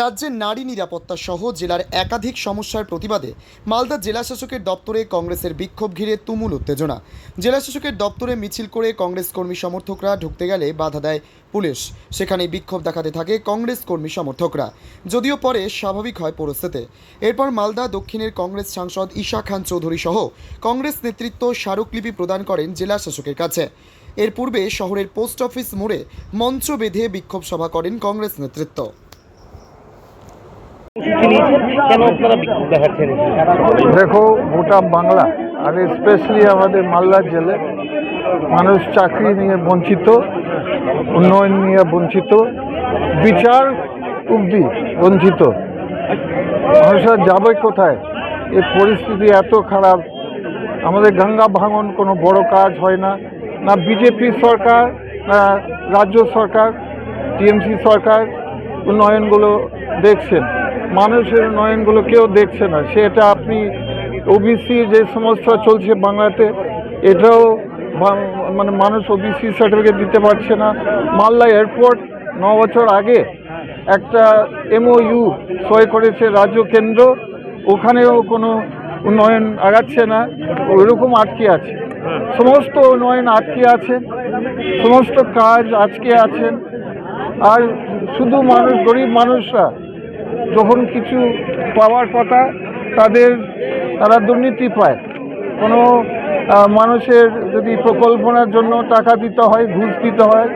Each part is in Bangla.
রাজ্যের নারী নিরাপত্তা সহ জেলার একাধিক সমস্যার প্রতিবাদে মালদা জেলা শাসকের দপ্তরে কংগ্রেসের বিক্ষোভ ঘিরে তুমুল উত্তেজনা। জেলা শাসকের দপ্তরে মিছিল করে কংগ্রেস কর্মী সমর্থকরা ঢুকতে গেলে বাধা দেয় পুলিশ। সেখানে বিক্ষোভ দেখাতে থাকে কংগ্রেস কর্মী সমর্থকরা। যদিও পরে স্বাভাবিক হয় পরিস্থিতি। এরপর মালদা দক্ষিণের কংগ্রেস সাংসদ ঈশা খান চৌধুরী সহ কংগ্রেস নেতৃত্ব স্মারকলিপি প্রদান করেন জেলা শাসকের কাছে। এর পূর্বে শহরের পোস্ট অফিস মোড়ে মঞ্চ বেঁধে বিক্ষোভ সভা করেন কংগ্রেস নেতৃত্ব। কেন দেখো, গোটা বাংলা, আর স্পেশালি আমাদের মালদা জেলে মানুষ চাকরি নিয়ে বঞ্চিত, উন্নয়ন নিয়ে বঞ্চিত, বিচার অবধি বঞ্চিত। মানুষরা যাবে কোথায়? এই পরিস্থিতি এত খারাপ। আমাদের গঙ্গা ভাঙন কোনো বড় কাজ হয় না। না বিজেপি সরকার, না রাজ্য সরকার টিএমসি সরকার উন্নয়নগুলো দেখছেন। মানুষের উন্নয়নগুলো কেউ দেখছে না। সেটা আপনি ওবিসি যে সমস্যা চলছে বাংলাতে, এটাও মানে মানুষ ওবিসি সার্টিফিকেট দিতে পারছে না। মালদা এয়ারপোর্ট ন বছর আগে একটা এমওইউ সই করেছে রাজ্য কেন্দ্র, ওখানেও কোনো উন্নয়ন আগাচ্ছে না ওইরকম আটকে আছে। সমস্ত উন্নয়ন আটকে আছে, সমস্ত কাজ আটকে আছেন আর শুধু মানুষ, গরিব মানুষরা যখন কিছু পাওয়ার কথা তাদের তারা দুর্নীতি পায়। কোনো মানুষের যদি প্রকল্পনার জন্য টাকা দিতে হয় ঘুষ দিতে হয়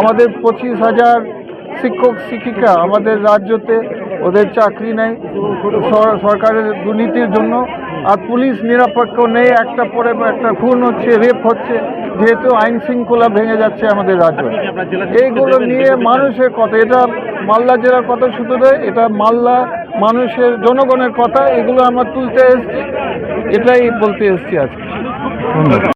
আমাদের পঁচিশ হাজার শিক্ষক শিক্ষিকা আমাদের রাজ্যতে ওদের চাকরি নেই। সরকারের দুর্নীতির জন্য আর পুলিশ নিরপেক্ষ নেই একটা পরে একটা খুন হচ্ছে রেপ হচ্ছে যেহেতু আইন শৃঙ্খলা ভেঙে যাচ্ছে আমাদের রাজ্য। এইগুলো নিয়ে মানুষের কথা এটা মালদা জেলার কথা শুধু নয় এটা মালদা মানুষের, জনগণের কথা, এগুলো আমরা তুলতে এসছি, এটাই বলতে এসছি আজকে।